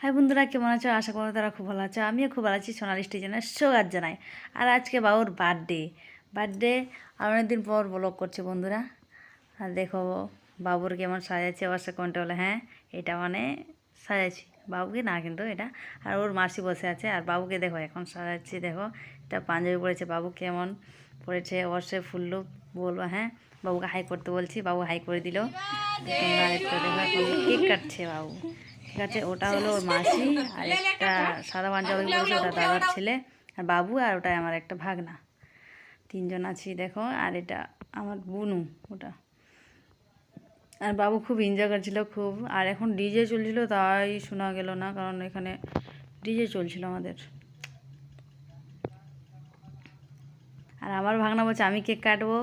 High বন্ধুরা, কেমন আছো? আশা করি তারা খুব ভালো আছো। আমিও খুব ভালো আছি, সোনালি স্টেশনে স্বাগত জানাই। আর আজকে বাবুর বার্থডে বার্থডে আর অনেকদিন পর ব্লগ করছে বন্ধুরা। আর দেখো, বাবুর কেমন সাজাচ্ছে অবশ্যই কোনটা বলে হ্যাঁ? এটা মানে সাজাচ্ছি। বাবুকে না কিন্তু এটা। আর ওর মাসি বসে আছে। আর বাবুকে দেখো, এখন সাজাচ্ছি, দেখো। এটা পাঞ্জাবি পড়েছে বাবু কেমন পড়েছে অবশ্যই ফুললো বলব হ্যাঁ? বাবুকে হাই করতে বলছি। বাবু হাই করে দিল। কেক কাটছে বাবু। ঠিক আছে, ওটা হলো ওর মাসি আর একটা সাদা পাঞ্জাবি বলছে ওটা দাদার ছেলে আর বাবু আর ওটা আমার একটা ভাগনা। তিনজন আছি, দেখো, আর এটা আমার বুনু ওটা। আর বাবু খুব এনজয় করছিল, খুব। আর এখন ডিজে চলছিল, তাই শোনা গেল না, কারণ এখানে ডিজে চলছিল আমাদের। আর আমার ভাগনা বলছে, আমি কেক কাটবো?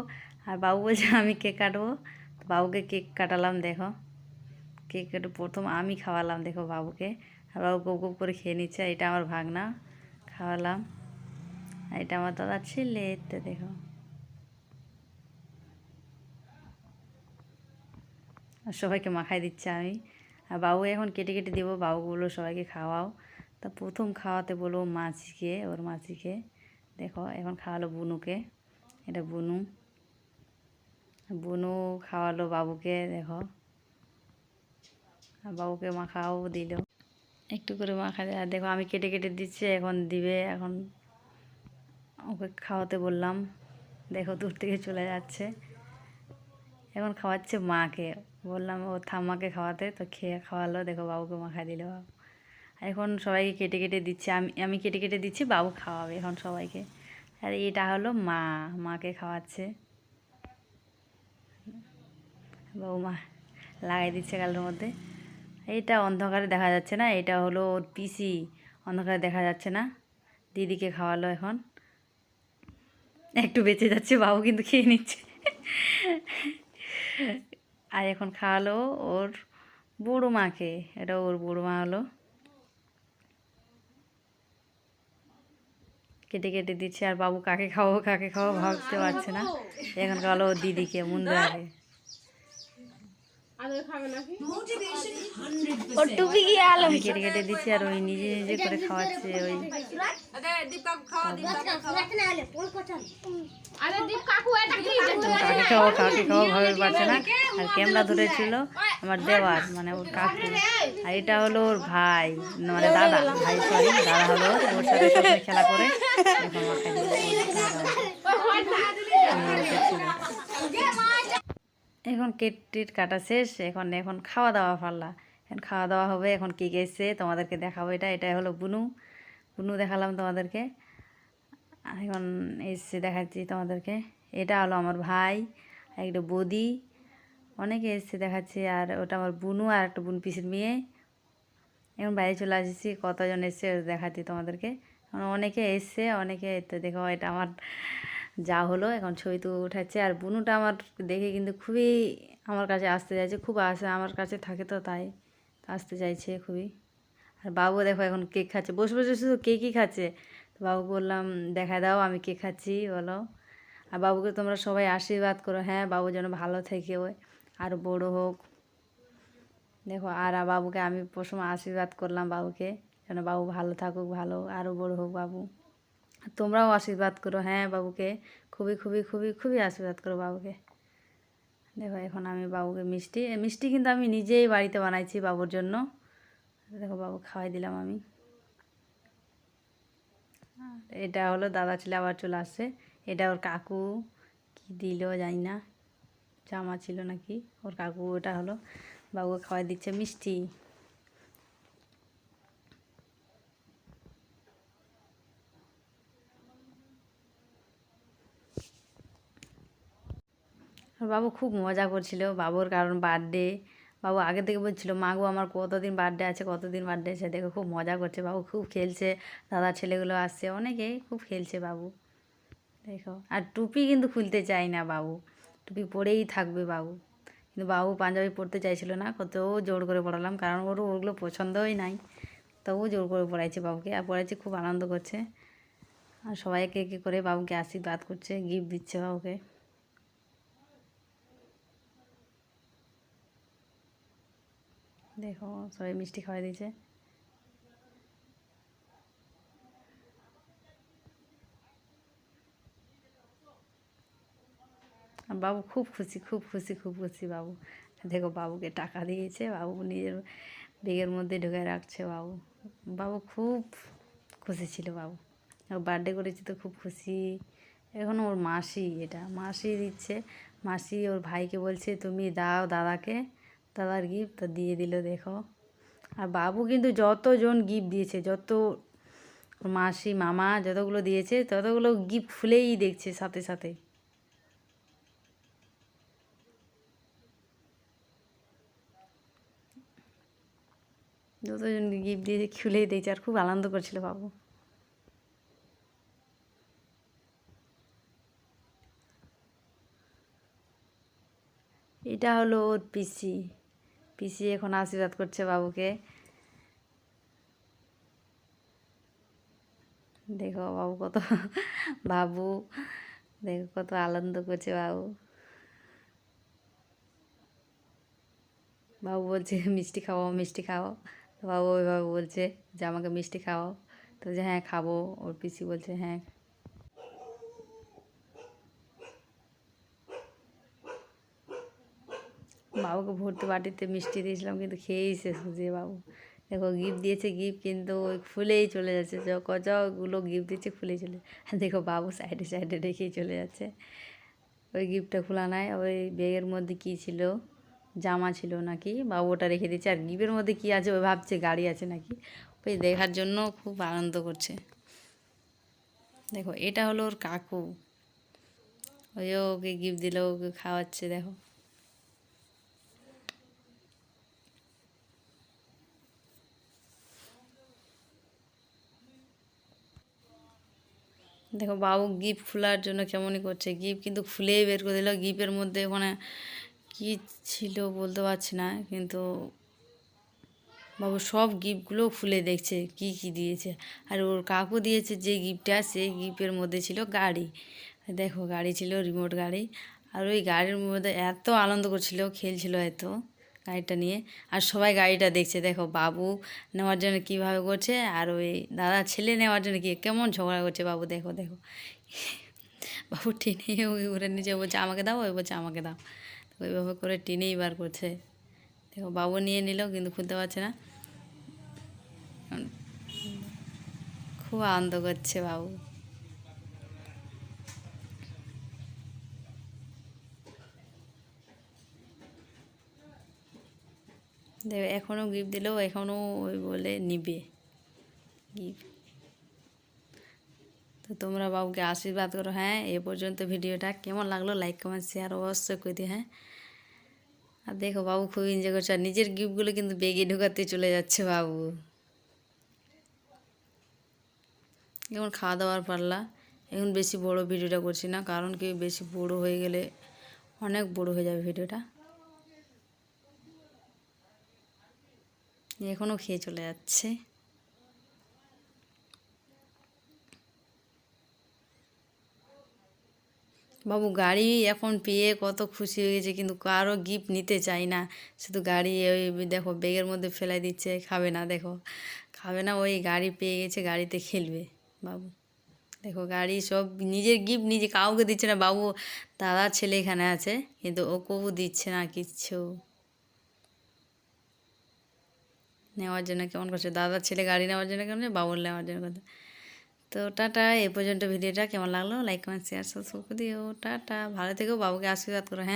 আর বাবু বলছে, আমি কেক কাটবো। বাবুকে কেক কাটালাম, দেখো। কেক প্রথম আমি খাওয়ালাম, দেখো বাবুকে। আর বাবু গুপ গুপ করে খেয়ে নিচ্ছে এটা আমার ভাগনা, খাওয়ালাম। এটা আমার দাদা ছেলে তো দেখো। আর সবাইকে মাখাই দিচ্ছে আমি। আর বাবু এখন কেটে কেটে দেবো, বাবুগুলো সবাইকে খাওয়াও। তা প্রথম খাওয়াতে বলব মাছিকে, ওর মাছিকে। দেখো, এখন খাওয়ালো বুনুকে, এটা বুনু। বুনু খাওয়ালো বাবুকে, দেখো। বাবুকে মাখাও দিল। একটু করে মাখা আর দেখো আমি কেটে কেটে দিচ্ছি, এখন দিবে, এখন ওকে খাওয়াতে বললাম। দেখো দূর থেকে চলে যাচ্ছে। এখন খাওয়াচ্ছে মাকে। বললাম, ও ঠাম্মাকে খাওয়াতে। তো খেয়ে খাওয়ালো, দেখো বাবুকে মাখা দিল। এখন সবাইকে কেটে কেটে দিচ্ছে। আমি আমি কেটে কেটে দিচ্ছি, বাবু খাওয়াবে এখন সবাইকে। আর এটা হলো মা, মাকে খাওয়াচ্ছে। বাবু মা, লাগাই দিচ্ছে গালের মধ্যে। এইটা অন্ধকারে দেখা যাচ্ছে না, এটা হলো ওর পিসি। অন্ধকারে দেখা যাচ্ছে না। দিদিকে খাওয়ালো এখন। একটু বেঁচে যাচ্ছে, বাবু কিন্তু খেয়ে নিচ্ছে। আর এখন খাওয়ালো ওর বুড়ো মাকে। এটা ওর বুড়ো মা হলো। কেটে কেটে দিচ্ছে, আর বাবু কাকে খাওয়াবো কাকে খাওয়াবো ভাবতে পারছে না। এখন খাওয়ালো ওর দিদিকে মুন্দাকে কেটে কেটে দিচ্ছি আর ওই নিজে নিজে করে খাওয়াচ্ছে ওই কাকে খাওয়া কাকে খাওয়া। ভাবে পারছে না। আর ক্যামেরা ধরেছিল? আমার দেওয়ার মানে ওর কাকু। আর এটা হলো ওর ভাই মানে দাদা। ভাই সরি দাদা হলো ওর। সাথে খেলা করে। এখন কেট টেট কাটা শেষ, এখন এখন খাওয়া দাওয়া পারলা। এখন খাওয়া দাওয়া হবে, এখন কে গেছে তোমাদেরকে দেখাবো এটা এটা হলো বুনু। বুনু দেখালাম তোমাদেরকে। এখন এসে দেখাচ্ছি তোমাদেরকে। এটা হলো আমার ভাই, একটা বদি। অনেকে এসছে দেখাচ্ছি, আর ওটা আমার বুনু আর একটা বুন পিসির মেয়ে। এখন বাইরে চলে আসছি, কতজন এসছে দেখাচ্ছি তোমাদেরকে। অনেকে এসছে, অনেকে দেখো, এটা আমার যা হলো, এখন ছবি তো উঠাচ্ছে। আর বুনুটা আমার দেখে কিন্তু খুবই আমার কাছে আসতে চাইছে, খুব আসে আমার কাছে থাকে তো তাই আসতে চাইছে খুবই। আর বাবু দেখো এখন কেক খাচ্ছে, বসে বসে শুধু কেকই খাচ্ছে? তো বাবুকে বললাম, দেখা দাও, আমি কেক খাচ্ছি, বলো। আর বাবুকে তোমরা সবাই আশীর্বাদ করো হ্যাঁ বাবু যেন ভালো থেকে ওই আরও বড়ো হোক। দেখো, আর বাবুকে আমি প্রথম আশীর্বাদ করলাম বাবুকে, যেন বাবু ভালো থাকুক, ভালো, আরও বড় হোক বাবু। আর তোমরাও আশীর্বাদ করো। হ্যাঁ বাবুকে, খুবই খুবই খুবই খুবই আশীর্বাদ করো বাবুকে। দেখো, এখন আমি বাবুকে মিষ্টি মিষ্টি কিন্তু আমি নিজেই বাড়িতে বানাইছি বাবুর জন্য। দেখো, বাবু খাওয়াই দিলাম আমি। এটা হলো দাদা ছেলে, আবার চলে আসছে। এটা ওর কাকু, কি দিল জানি না। জামা ছিল নাকি, ওর কাকু ওটা হলো। বাবুকে খাওয়াই দিচ্ছে মিষ্টি। বাবু খুব মজা করছিল বাবুর কারণ বার্থডে বাবু আগে থেকে বলছিল, মা আমার কতদিন বার্থডে আছে, কতদিন বার্থডে আছে, দেখো, খুব মজা করছে বাবু, খুব খেলছে, দাদা ছেলেগুলো আসছে, অনেকেই খুব খেলছে বাবু। দেখো, আর টুপি কিন্তু খুলতে চাই না বাবু, টুপি পরেই থাকবে বাবু। কিন্তু বাবু পাঞ্জাবি পরতে চাইছিল না কত জোর করে পড়ালাম কারণ ওর, ওগুলো পছন্দই নাই। তবুও জোর করে পড়াইছে বাবুকে, আর পড়াইছে খুব আনন্দ করছে। আর সবাইকে কী করে বাবুকে আশীর্বাদ করছে গিফট দিচ্ছে বাবুকে। দেখো, সবাই মিষ্টি খাওয়া দিয়েছে। বাবু খুব খুশি খুব খুশি খুব খুশি বাবু। দেখো, বাবুকে টাকা দিয়েছে, বাবু নিজের বেগের মধ্যে ঢুকে রাখছে বাবু। বাবু খুব খুশি ছিল বাবু। বার্থডে করেছি তো খুব খুশি। এখন ওর মাসি এটা, মাসি দিচ্ছে। মাসি ওর ভাইকে বলছে, তুমি দাও দাদাকে। দাদার গিফট তো দিয়ে দিল, দেখো। আর বাবু কিন্তু যতজন গিফট দিয়েছে, যত মাসি, মামা যতগুলো দিয়েছে, ততগুলো গিফট খুলেই দেখছে সাথে সাথে। যতজন গিফট দিয়েছে, খুলেই দেখছে, আর খুব আনন্দ করছিল বাবু। এটা হলো ওর পিসি। পিসি এখন আশীর্বাদ করছে বাবুকে। দেখো বাবু কত বাবু, দেখো কত আনন্দ করছে বাবু। বাবু বলছে, মিষ্টি খাওয়াও মিষ্টি খাওয়াও তো বাবু ওইভাবে বলছে যে, আমাকে মিষ্টি খাওয়াও তো যে হ্যাঁ খাব। ওর পিসি বলছে হ্যাঁ বাবুকে ভর্তি বাটিতে মিষ্টি দিয়েছিলাম, কিন্তু খেয়েই শেষ হচ্ছে বাবু। দেখো গিফট দিয়েছে গিফট কিন্তু ওই খুলেই চলে যাচ্ছে। য কতগুলো গিফট দিচ্ছে খুলেই চলে দেখো, বাবু সাইডে সাইডে রেখেই চলে যাচ্ছে। ওই গিফটটা খোলা নাই, ওই ব্যাগের মধ্যে কী ছিল? জামা ছিল নাকি? বাবু ওটা রেখে দিচ্ছে আর গিফটের মধ্যে কী আছে? ওই ভাবছে গাড়ি আছে নাকি? ওই দেখার জন্য খুব আনন্দ করছে। দেখো, এটা হলো ওর কাকু। ওই ওকে গিফট দিল, ওকে খাওয়াচ্ছে, দেখো। দেখো বাবু গিফট খোলার জন্য কেমনই করছে। গিফট কিন্তু খুলেই বের করে দিল। গিফটের মধ্যে ওখানে কী ছিল বলতে পারছি না, কিন্তু বাবু সব গিফটগুলো খুলে দেখছে, কি কি দিয়েছে। আর ওর কাকু দিয়েছে যে গিফটটা, সেই গিফটের মধ্যে ছিল গাড়ি। দেখো গাড়ি ছিল রিমোট গাড়ি। আর ওই গাড়ির মধ্যে এত আনন্দ করছিল, খেলছিল এত। গাড়িটা নিয়ে। আর সবাই গাড়িটা দেখছে, দেখো বাবু নেওয়ার জন্য কীভাবে করছে, আর ওই দাদা ছেলে নেওয়ার জন্য কি কেমন ঝগড়া করছে বাবু, দেখো দেখো। বাবু টেনে উড়ে নিচে বলছে, আমাকে দাও, ওই বলছে, আমাকে দাও। ওইভাবে করে টেনেই বার করছে। দেখো বাবু নিয়ে নিল, কিন্তু খুলতে পারছে না। খুব আনন্দ করছে বাবু। এখনও গিফট দিলেও এখনও ওই বলে নিবে। গিফট তো তোমরা বাবুকে আশীর্বাদ করো হ্যাঁ এ পর্যন্ত ভিডিওটা কেমন লাগল লাইক কমেন্ট শেয়ার অবশ্যই করে দিও হ্যাঁ। আর দেখো, বাবু খুব এনজয় করছে, আর নিজের গিফটগুলো কিন্তু বেগে ঢুকাতে চলে যাচ্ছে বাবু। এখন খাওয়া দাওয়ার পারলা এখন বেশি বড় ভিডিওটা করছি না, কারণ কি বেশি বড় হয়ে গেলে অনেক বড় হয়ে যাবে ভিডিওটা। এখনও খেয়ে চলে যাচ্ছে। বাবু গাড়ি এখন পেয়ে কত খুশি হয়ে গেছে, কিন্তু কারও গিফট নিতে চাই না। শুধু গাড়ি ওই দেখো ব্যাগের মধ্যে ফেলাই দিচ্ছে, খাবে না দেখো। খাবে না, ওই গাড়ি পেয়ে গেছে, গাড়িতে খেলবে বাবু। দেখো গাড়ি সব নিজের গিফট নিজে কাউকে দিচ্ছে না, বাবু দাদার ছেলে এখানে আছে, কিন্তু ও ওকেও দিচ্ছে না কিচ্ছু। নেওয়ার জন্য কেমন করছে? দাদার ছেলে গাড়ি নেওয়ার জন্য কেমন বাবুর নেওয়ার জন্য করছে। তো টাটা, এ পর্যন্ত ভিডিওটা কেমন লাগল? লাইক কমেন্ট শেয়ার সাবস্ক্রাইব করে দিও। টাটা, ভালো থেকেও বাবুকে আশীর্বাদ করো হ্যাঁ?